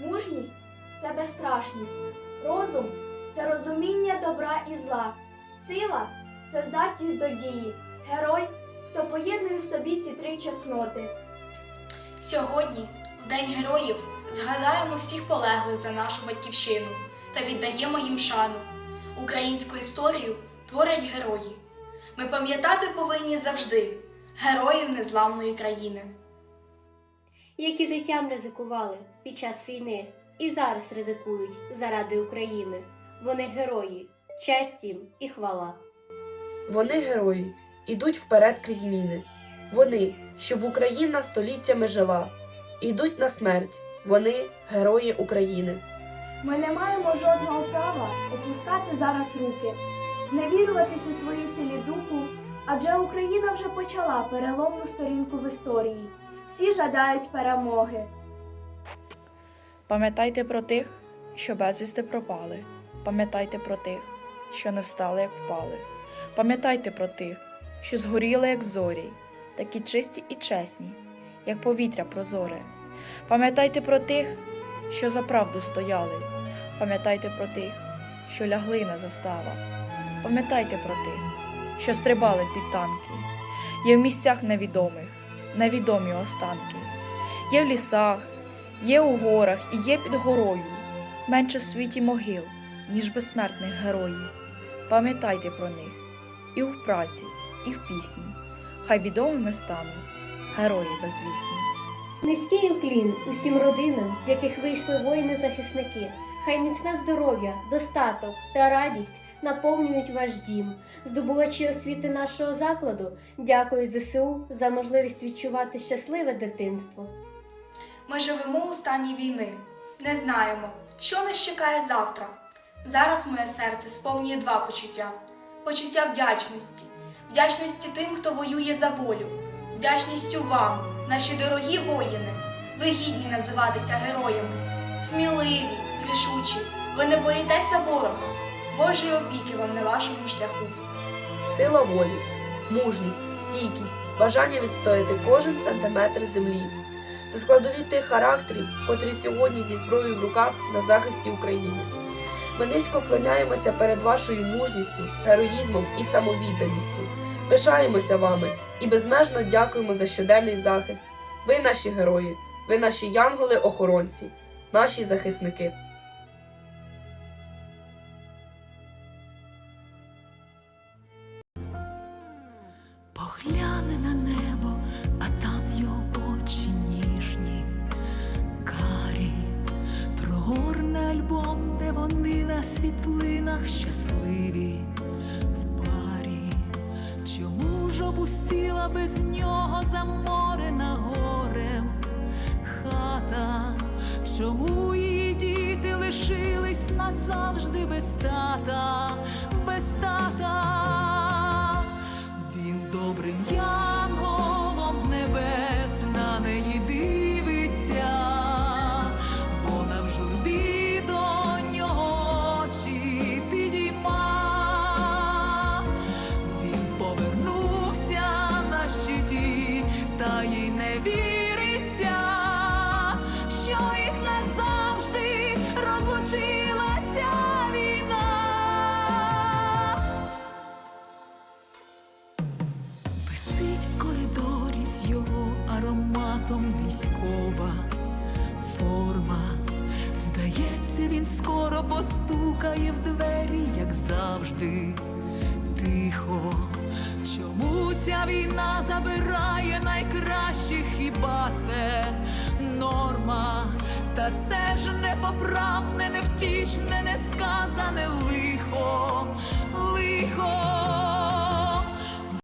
Мужність це безстрашність. Розум це розуміння добра і зла. Сила це здатність до дії. Герой, хто поєднує в собі ці три чесноти. Сьогодні, в День героїв, згадаємо всіх полеглих за нашу батьківщину та віддаємо їм шану. Українську історію творять герої. Ми пам'ятати повинні завжди героїв незламної країни. Які життям ризикували під час війни і зараз ризикують заради України. Вони герої, честь їм і хвала. Вони герої, ідуть вперед крізь зміни. Вони, щоб Україна століттями жила, ідуть на смерть. Вони герої України. Ми не маємо жодного права опускати зараз руки, зневірюватись у своїй силі духу, адже Україна вже почала переломну сторінку в історії. Всі жадають перемоги. Пам'ятайте про тих, що безвісти пропали. Пам'ятайте про тих, що не встали, як впали. Пам'ятайте про тих, що згоріли, як зорі, такі чисті і чесні, як повітря прозоре. Пам'ятайте про тих, що за правду стояли. Пам'ятайте про тих, що лягли на заставах. Пам'ятайте про тих, що стрибали під танки. Є в місцях невідомих, невідомі останки. Є в лісах, Є у горах і є під горою, менше в світі могил, ніж безсмертних героїв. Пам'ятайте про них і в праці, і в пісні. Хай відомими стануть герої безвісні. Низький уклін усім родинам, з яких вийшли воїни-захисники. Хай міцне здоров'я, достаток та радість наповнюють ваш дім. Здобувачі освіти нашого закладу дякують ЗСУ за можливість відчувати щасливе дитинство. Ми живемо у стані війни, не знаємо, що нас чекає завтра. Зараз моє серце сповнює два почуття: почуття вдячності, вдячності тим, хто воює за волю, вдячністю вам, наші дорогі воїни. Ви гідні називатися героями, сміливі, рішучі. Ви не боїтеся ворога. Божої опіки вам на вашому шляху. Сила волі, мужність, стійкість, бажання відстояти кожен сантиметр землі. Це складові тих характерів, котрі сьогодні зі зброєю в руках на захисті України. Ми низько вклоняємося перед вашою мужністю, героїзмом і самовідданістю. Пишаємося вами і безмежно дякуємо за щоденний захист. Ви наші герої, ви наші янголи-охоронці, наші захисники. Погляне на небо, а там його очі ніжні, карі, прогорне альбом, де вони на світлинах щасливі в парі. Чому ж опустіла без нього заморена горем хата? Чому її діти лишились назавжди без тата, без тата? Добрим янголом з небес на неї дивиться, бо в журбі до нього очі підійма. Він повернувся на щиті, та їй не віриться, ароматом військова форма. Здається, він скоро постукає в двері, як завжди, тихо. Чому ця війна забирає найкращих, хіба це норма? Та це ж непоправне, невтішне, несказане лихо, лихо.